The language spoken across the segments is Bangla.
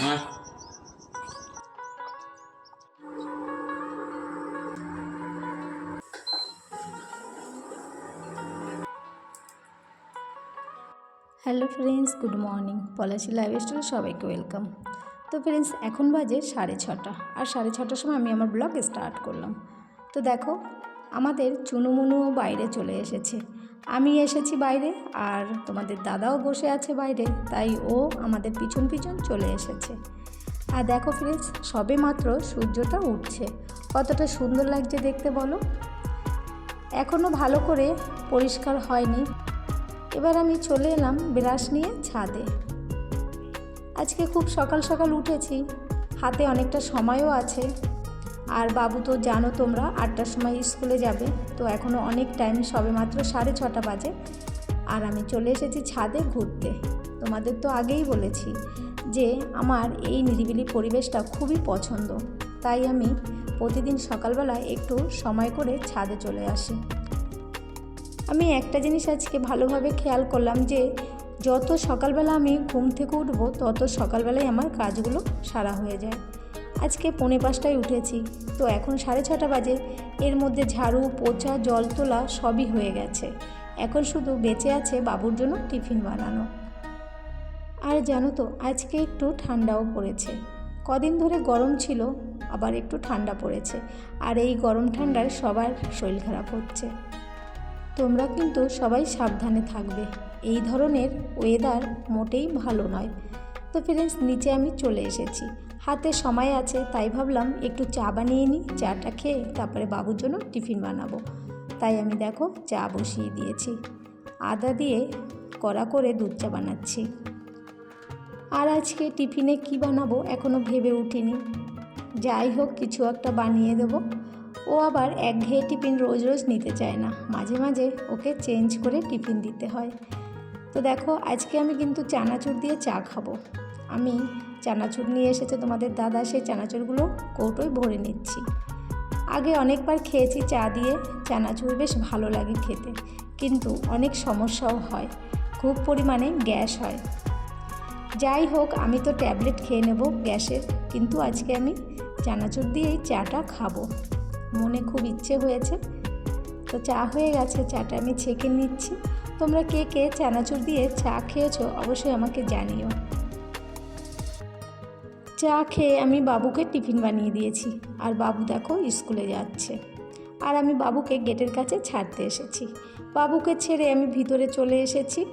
হ্যাঁ। Hello friends, good morning. Palashi live স্টোরে সবাইকে ওয়েলকাম। তো ফ্রেন্ডস, এখন বাজে সাড়ে ছটা। আর সাড়ে ছটার সময় আমি আমার ব্লগ স্টার্ট করলাম। তো দেখো আমাদের চুনুমুনুও বাইরে চলে এসেছে। আমি এসেছি বাইরে আর তোমাদের দাদাও বসে আছে বাইরে, তাই ও আমাদের পিছন পিছন চলে এসেছে। আর দেখো ফ্রেন্ডস সবে মাত্র সূর্যটা উঠছে। কতটা সুন্দর লাগছে দেখতে বলো। এখনও ভালো করে পরিষ্কার হয়নি। এবার আমি চলে এলাম ব্রাশ নিয়ে ছাদে। আজকে খুব সকাল সকাল উঠেছি। হাতে অনেকটা সময়ও আছে। আর বাবু তো জানো তোমরা, আটটার সময় স্কুলে যাবে, তো এখনও অনেক টাইম সবে মাত্র সাড়ে ছটা বাজে। আর আমি চলে এসেছি ছাদে ঘুরতে। তোমাদের তো আগেই বলেছি যে আমার এই নিরিবিলি পরিবেশটা খুবই পছন্দ। তাই আমি প্রতিদিন সকালবেলা একটু সময় করে ছাদে চলে আসি। আমি একটা জিনিস আজকে ভালোভাবে খেয়াল করলাম যে, যত সকালবেলা আমি ঘুম থেকে উঠবো, তত সকালবেলায় আমার কাজগুলো সারা হয়ে যায়। আজকে পৌনে পাঁচটায় উঠেছি। তো এখন সাড়ে ছটা বাজে। এর মধ্যে ঝাড়ু, পোছা, জল তোলা সবই হয়ে গেছে। এখন শুধু বেঁচে আছে বাবুর জন্য টিফিন বানানো। আর জানো তো, আজকে একটু ঠান্ডাও পড়েছে। কদিন ধরে গরম ছিল, আবার একটু ঠান্ডা পড়েছে। আর এই গরম ঠান্ডায় সবার শরীর খারাপ হচ্ছে। তোমরা কিন্তু সবাই সাবধানে থাকবে। এই ধরনের ওয়েদার মোটেই ভালো নয়। তো ফ্রেন্ডস নিচে আমি চলে এসেছি। হাতে সময় আছে, তাই ভাবলাম একটু চা বানিয়ে নিই, চাটা খেয়ে তারপরে বাবুর জন্য টিফিন বানাবো। তাই আমি দেখো চা বসিয়ে দিয়েছি। আদা দিয়ে কড়া করে দুধ চা বানাচ্ছি। আর আজকে টিফিনে কি বানাবো এখনও ভেবে উঠিনি। যাই হোক, কিছু একটা বানিয়ে দেবো। ও আবার একঘেয়ে টিফিন রোজ রোজ নিতে চায় না। মাঝে মাঝে ওকে চেঞ্জ করে টিফিন দিতে হয়। তো দেখো, আজকে আমি কিন্তু চানাচুর দিয়ে চা খাব। আমি চানাচুর নিয়ে এসেছে তোমাদের দাদা, সেই চানাচুরগুলো কৌটোয় ভরে নিচ্ছি। আগে অনেকবার খেয়েছি চা দিয়ে, চানাচুর বেশ ভালো লাগে খেতে। কিন্তু অনেক সমস্যাও হয়, খুব পরিমাণে গ্যাস হয়। যাই হোক, আমি তো ট্যাবলেট খেয়ে নেব গ্যাসের, কিন্তু আজকে আমি চানাচুর দিয়েই চাটা খাব। মনে খুব ইচ্ছে হয়েছে। তো চা হয়ে গেছে, চাটা আমি ছেঁকে নিচ্ছি। তোমরা কে কে চানাচুর দিয়ে চা খেয়েছো অবশ্যই আমাকে জানিও। চা খেয়ে আমি বাবুকে টিফিন বানিয়ে দিয়েছি। আর বাবু দেখো স্কুলে যাচ্ছে। আর আমি বাবুকে গেটের কাছে ছাড়তে এসেছি। বাবুকে ছেড়ে আমি ভিতরে চলে এসেছি।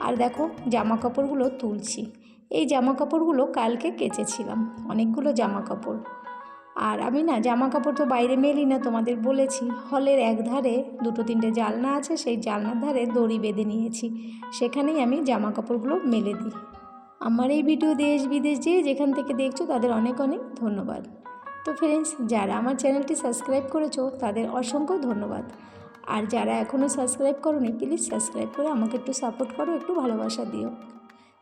আর দেখো জামা কাপড়গুলো তুলছি। এই জামা কাপড়গুলো কালকে কেচেছিলাম, অনেকগুলো জামা কাপড় আর আমি না জামা কাপড় তো বাইরে মেলি না, তোমাদের বলেছি। হলের এক ধারে দুটো তিনটে জালনা আছে, সেই জালনার ধারে দড়ি বেঁধে নিয়েছি। সেখানেই আমি জামা কাপড়গুলো মেলে দিই। আমার এই ভিডিও দেশ বিদেশ যে যেখান থেকে দেখছ তাদের অনেক অনেক ধন্যবাদ। তো ফ্রেন্ডস যারা আমার চ্যানেলটি সাবস্ক্রাইব করেছ তাদের অসংখ্য ধন্যবাদ। আর যারা এখনও সাবস্ক্রাইব করোনি প্লিজ সাবস্ক্রাইব করে আমাকে একটু সাপোর্ট করো, একটু ভালোবাসা দিও।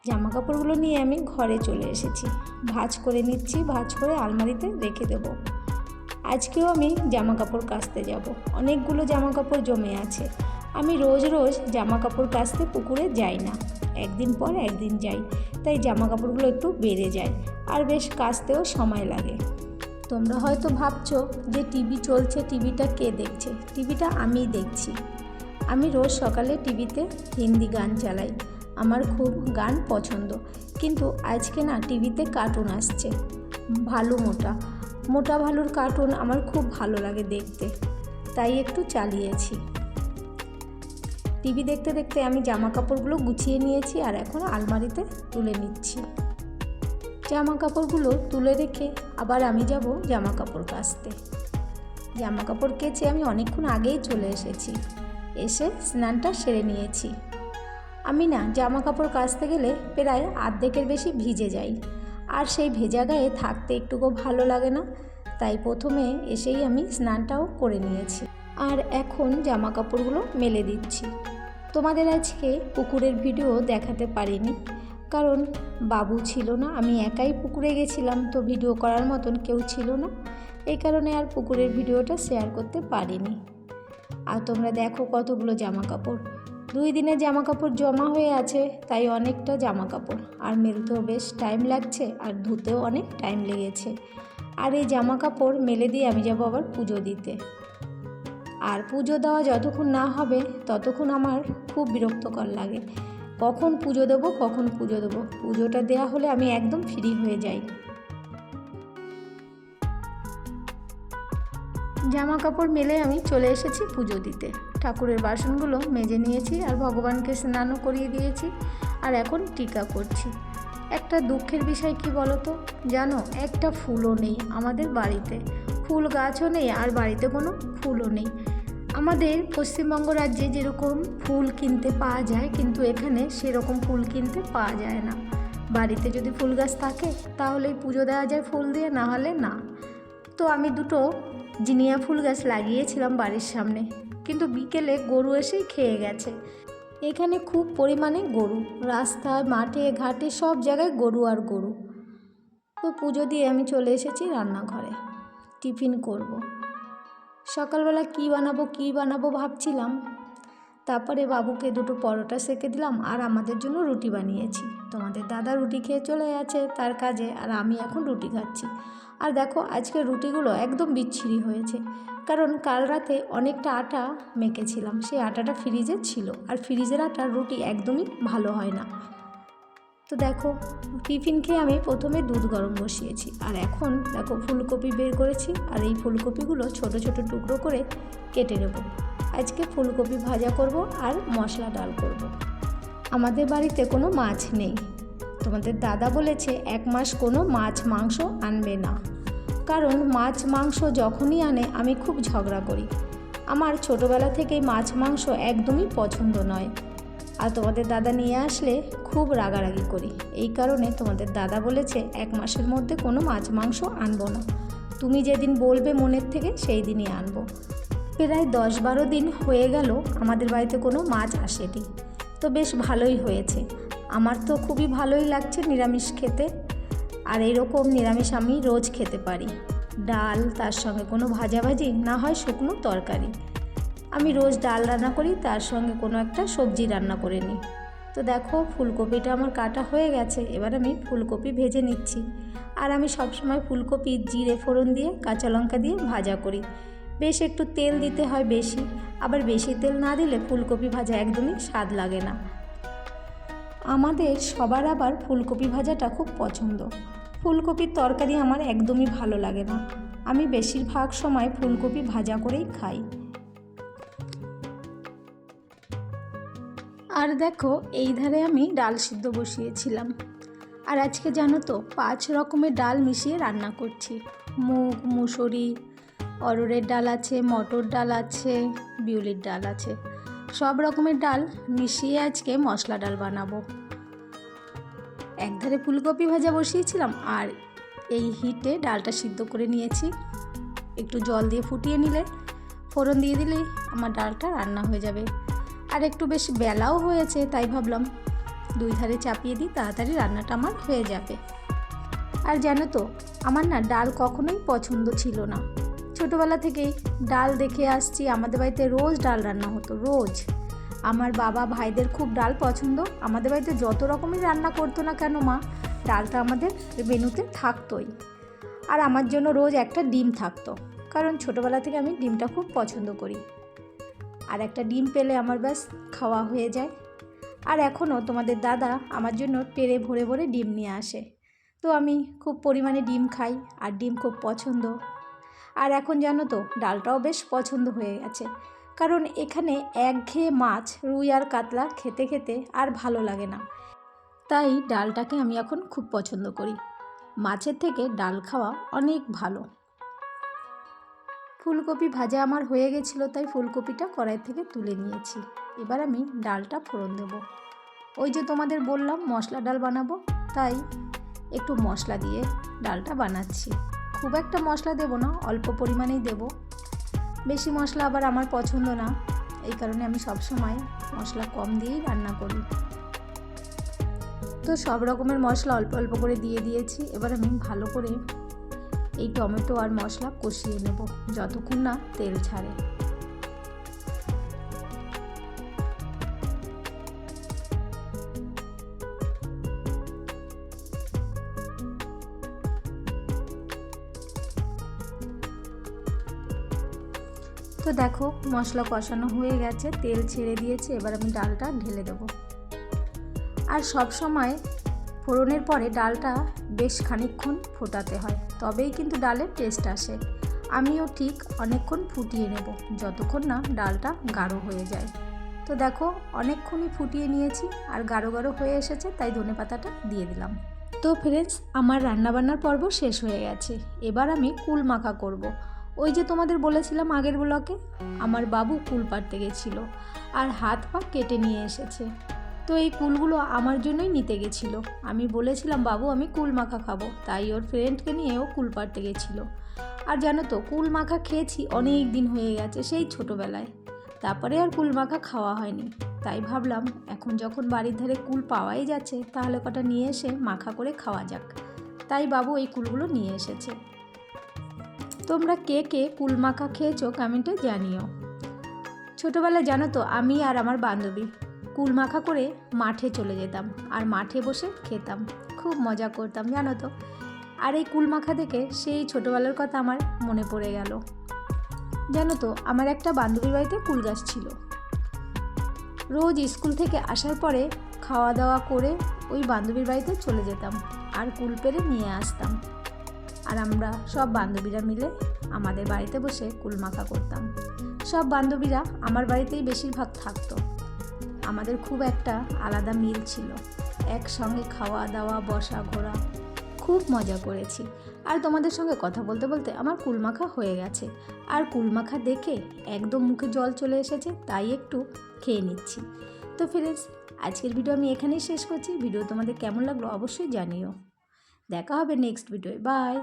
জামা কাপড়গুলো নিয়ে আমি ঘরে চলে এসেছি। ভাজ করে নিচ্ছি, ভাজ করে আলমারিতে রেখে দেবো। আজকেও আমি জামা কাপড় কাচতে যাব। অনেকগুলো জামা কাপড় জমে আছে। আমি রোজ রোজ জামা কাপড় কাচতে পুকুরে যাই না। একদিন পর একদিন যাই। তাই জামা কাপড়গুলো একটু বেড়ে যায় আর বেশ কাচতেও সময় লাগে। তোমরা হয়তো ভাবছ যে টিভি চলছে, টিভিটা কে দেখছে? টিভিটা আমি দেখছি। আমি রোজ সকালে টিভিতে হিন্দি গান চালাই। আমার খুব গান পছন্দ। কিন্তু আজকে না টিভিতে কার্টুন আসছে। ভালো মোটা। মোটা ভালুর কার্টুন আমার খুব ভালো লাগে দেখতে। তাই একটু চালিয়েছি। টিভি দেখতে দেখতে আমি জামা কাপড়গুলো গুছিয়ে নিয়েছি আর এখন আলমারিতে তুলে নিচ্ছি। জামা কাপড়গুলো তুলে রেখে আবার আমি যাব জামা কাপড় কাচতে। জামা কাপড় কেচে আমি অনেকক্ষণ আগেই চলে এসেছি। এসে স্নানটা সেরে নিয়েছি। আমি না জামা কাপড় কাচতে গেলে প্রায় আর্ধেকের বেশি ভিজে যাই। আর সেই ভেজা গায়ে থাকতে একটুকু ভালো লাগে না, তাই প্রথমে এসেই আমি স্নানটাও করে নিয়েছি। আর এখন জামা কাপড়গুলো মেলে দিচ্ছি। তোমাদের আজকে পুকুরের ভিডিও দেখাতে পারিনি, কারণ বাবু ছিল না। আমি একাই পুকুরে গেছিলাম, তো ভিডিও করার মতন কেউ ছিল না। এই কারণে আর পুকুরের ভিডিওটা শেয়ার করতে পারিনি। আর তোমরা দেখো কতগুলো জামা কাপড় দুই দিনে জামা কাপড় জমা হয়ে আছে, তাই অনেকটা জামা কাপড় আর মেলতেও বেশ টাইম লাগছে, আর ধুতেও অনেক টাইম লেগেছে। আর এই জামা কাপড় মেলে দিয়ে আমি যাব আবার পুজো দিতে। আর পুজো দেওয়া যতক্ষণ না হবে, ততক্ষণ আমার খুব বিরক্তকর লাগে। কখন পুজো দেবো, কখন পুজো দেবো। পুজোটা দেওয়া হলে আমি একদম ফ্রি হয়ে যাই। জামা কাপড় মেলে আমি চলে এসেছি পুজো দিতে। ঠাকুরের বাসনগুলো মেজে নিয়েছি আর ভগবানকে স্নানও করিয়ে দিয়েছি আর এখন টিকা করছি। একটা দুঃখের বিষয় কি বলো তো জানো, একটা ফুলও নেই আমাদের বাড়িতে। ফুল গাছও নেই আর বাড়িতে কোনো ফুলও নেই। আমাদের পশ্চিমবঙ্গ রাজ্যে যেরকম ফুল কিনতে পাওয়া যায়, কিন্তু এখানে সেরকম ফুল কিনতে পাওয়া যায় না। বাড়িতে যদি ফুল গাছ থাকে তাহলেই পুজো দেওয়া যায় ফুল দিয়ে, না হলে না। তো আমি দুটো জিনিয়া ফুল গাছ লাগিয়েছিলাম বাড়ির সামনে, কিন্তু বিকেলে গরু এসেই খেয়ে গেছে। এখানে খুব পরিমাণে গরু, রাস্তায়, মাঠে, ঘাটে, সব জায়গায় গরু আর গরু। তো পুজো দিয়ে আমি চলে এসেছি রান্নাঘরে। টিফিন করব। সকালবেলা কী বানাবো কী বানাবো ভাবছিলাম। তারপরে বাবুকে দুটো পরোটা সেকে দিলাম আর আমাদের জন্য রুটি বানিয়েছি। তোমাদের দাদা রুটি খেয়ে চলে গেছে তার কাজে আর আমি এখন রুটি খাচ্ছি। আর দেখো আজকে রুটিগুলো একদম বিচ্ছিরি হয়েছে। কারণ কাল রাতে অনেকটা আটা মেখেছিলাম। সেই আটাটা ফ্রিজে ছিল। আর ফ্রিজের আটার রুটি একদমই ভালো হয় না। তো দেখো, টিফিন খেয়ে আমি প্রথমে দুধ গরম বসিয়েছি। আর এখন দেখো ফুলকপি বের করেছি, আর এই ফুলকপিগুলো ছোট ছোট টুকরো করে কেটে নেব। আজকে ফুলকপি ভাজা করব আর মশলা ডাল করব। আমাদের বাড়িতে কোনো মাছ নেই। তোমাদের দাদা বলেছে, এক মাস কোনো মাছ মাংস আনবে না। কারণ মাছ মাংস যখনই আনে, আমি খুব ঝগড়া করি। আমার ছোটোবেলা থেকেই মাছ মাংস একদমই পছন্দ নয়। আর তোমাদের দাদা নিয়ে আসলে খুব রাগারাগি করি। এই কারণে তোমাদের দাদা বলেছে, এক মাসের মধ্যে কোনো মাছ মাংস আনব না। তুমি যেদিন বলবে মনের থেকে সেই দিনই আনব। প্রায় দশ বারো দিন হয়ে গেল, আমাদের বাড়িতে কোনো মাছ আসেনি। তো বেশ ভালোই হয়েছে। আমার তো খুবই ভালোই লাগছে নিরামিষ খেতে। আর এরকম নিরামিষ আমি রোজ খেতে পারি। ডাল, তার সঙ্গে কোনো ভাজাভাজি, না হয় শুকনো তরকারি। আমি রোজ ডাল রান্না করি, তার সঙ্গে কোনো একটা সবজি রান্না করে নিই। তো দেখো, ফুলকপিটা আমার কাটা হয়ে গেছে, এবার আমি ফুলকপি ভেজে নিচ্ছি। আর আমি সবসময় ফুলকপি, জিরে ফোড়ন দিয়ে, কাঁচা লঙ্কা দিয়ে ভাজা করি। বেশ একটু তেল দিতে হয় বেশি, আবার বেশি তেল না দিলে ফুলকপি ভাজা একদমই স্বাদ লাগে না। আমাদের সবার আবার ফুলকপি ভাজাটা খুব পছন্দ। ফুলকপির তরকারি আমার একদমই ভালো লাগে না। আমি বেশিরভাগ সময় ফুলকপি ভাজা করেই খাই। আর দেখো, এই ধারে আমি ডাল সিদ্ধ বসিয়েছিলাম। আর আজকে জানো তো, পাঁচ রকমের ডাল মিশিয়ে রান্না করছি। মুগ, মুসুরি অরড়ের ডাল আছে, মটর ডাল আছে, বিউলির ডাল আছে। সব রকমের ডাল মিশিয়ে আজকে মশলা ডাল বানাবো। একধারে ফুলকপি ভাজা বসিয়েছিলাম, আর এই হিটে ডালটা সিদ্ধ করে নিয়েছি। একটু জল দিয়ে ফুটিয়ে নিলে, ফোড়ন দিয়ে দিলেই আমার ডালটা রান্না হয়ে যাবে। আর একটু বেশ বেলাও হয়েছে, তাই ভাবলাম দুই ধারে চাপিয়ে দিই, তাড়াতাড়ি রান্নাটা আমার হয়ে যাবে। আর জানো তো, আমার না ডাল কখনোই পছন্দ ছিল না। ছোটোবেলা থেকেই ডাল দেখে আসছি, আমাদের বাড়িতে রোজ ডাল রান্না হতো, রোজ। আমার বাবা ভাইদের খুব ডাল পছন্দ, আমাদের বাড়িতে যত রকমের রান্না করতো না কেন মা, ডালটা আমাদের মেনুতে থাকতোই। আর আমার জন্য রোজ একটা ডিম থাকতো, কারণ ছোটোবেলা থেকে আমি ডিমটা খুব পছন্দ করি। আর একটা ডিম পেলে আমার ব্যাস খাওয়া হয়ে যায়। আর এখনও তোমাদের দাদা আমার জন্য টেরে ভরে ভরে ডিম নিয়ে আসে। তো আমি খুব পরিমাণে ডিম খাই আর ডিম খুব পছন্দ। আর এখন জানো তো, ডালটাও বেশ পছন্দ হয়ে গেছে। কারণ এখানে একঘেয়ে মাছ, রুই আর কাতলা খেতে খেতে আর ভালো লাগে না। তাই ডালটাকে আমি এখন খুব পছন্দ করি। মাছের থেকে ডাল খাওয়া অনেক ভালো। ফুলকপি ভাজা আমার হয়ে গেছিল, তাই ফুলকপিটা কড়াই থেকে তুলে নিয়েছি। এবার আমি ডালটা ফোড়ন দেব। ওই যে তোমাদের বললাম, মশলা ডাল বানাবো, তাই একটু মশলা দিয়ে ডালটা বানাচ্ছি। খুব একটা মশলা দেব না, অল্প পরিমাণেই দেব। বেশি মশলা আবার আমার পছন্দ না, এই কারণে আমি সব সময় মশলা কম দিয়েই রান্না করি। তো সব রকমের মশলা অল্প অল্প করে দিয়ে দিয়েছি, এবার আমি ভালো করে এই টমেটো আর মশলা কষিয়ে নেব, যতক্ষণ না তেল ছাড়ে। তো দেখো, মশলা কষানো হয়ে গেছে, তেল ছেড়ে দিয়েছে, এবার আমি ডালটা ঢেলে দেব। আর সব সময় ফোড়নের পরে ডালটা বেশ খানিকক্ষণ ফোটাতে হয়, তবেই কিন্তু ডালের টেস্ট আসে। আমিও ঠিক অনেকক্ষণ ফুটিয়ে নেব, যতক্ষণ না ডালটা গাঢ় হয়ে যায়। তো দেখো, অনেকক্ষণই ফুটিয়ে নিয়েছি আর গাঢ় গাঢ় হয়ে এসেছে, তাই ধনে পাতাটা দিয়ে দিলাম। তো ফ্রেন্ডস আমার রান্নাবান্নার পর্ব শেষ হয়ে গেছে। এবার আমি কুল মাখা করব। ওই যে তোমাদের বলেছিলাম আগের ব্লকে আমার বাবু কুল পাড়তে গেছিল আর হাত পা কেটে নিয়ে এসেছে। তো এই কুলগুলো আমার জন্যই নিতে গেছিল। আমি বলেছিলাম, বাবু, আমি কুল মাখা খাব। তাই ওর ফ্রেন্ডকে নিয়ে ও কুল পাড়তে গেছিল। আর জানো তো, কুল মাখা খেয়েছি অনেক দিন হয়ে গেছে সেই ছোটোবেলায়। তারপরে আর কুল মাখা খাওয়া হয়নি। তাই ভাবলাম, এখন যখন বাড়ির ধারে কুল পাওয়াই যাচ্ছে, তাহলে কটা নিয়ে এসে মাখা করে খাওয়া যাক। তাই বাবু এই কুলগুলো নিয়ে এসেছে। তোমরা কে কে কুল মাখা খেয়েছো কমেন্টে জানিও। ছোটোবেলায় জানো তো, আমি আর আমার বান্ধবী কুল মাখা করে মাঠে চলে যেতাম আর মাঠে বসে খেতাম। খুব মজা করতাম, জানো তো। আর এই কুল মাখা দেখে সেই ছোটোবেলার কথা আমার মনে পড়ে গেল। জানো তো, আমার একটা বান্ধবীর বাড়িতে কুল গাছ ছিল। রোজ স্কুল থেকে আসার পরে খাওয়া দাওয়া করে ওই বান্ধবীর বাড়িতে চলে যেতাম আর কুল পেরে নিয়ে আসতাম। আর আমরা সব বান্ধবীরা মিলে আমাদের বাড়িতে বসে কুল মাখা করতাম। সব বান্ধবীরা আমার বাড়িতেই বেশিরভাগ থাকতো। আমাদের খুব একটা আলাদা মিল ছিল। একসঙ্গে খাওয়া দাওয়া, বসা ঘোরা, খুব মজা করেছি। আর তোমাদের সঙ্গে কথা বলতে বলতে আমার কুলমাখা হয়ে গেছে। আর কুলমাখা দেখে একদম মুখে জল চলে এসেছে, তাই একটু খেয়ে নিচ্ছি। তো ফ্রেন্ডস, আজকের ভিডিও আমি এখানেই শেষ করছি। ভিডিও তোমাদের কেমন লাগল অবশ্যই জানিও। দেখা হবে নেক্সট ভিডিওয়। বাই!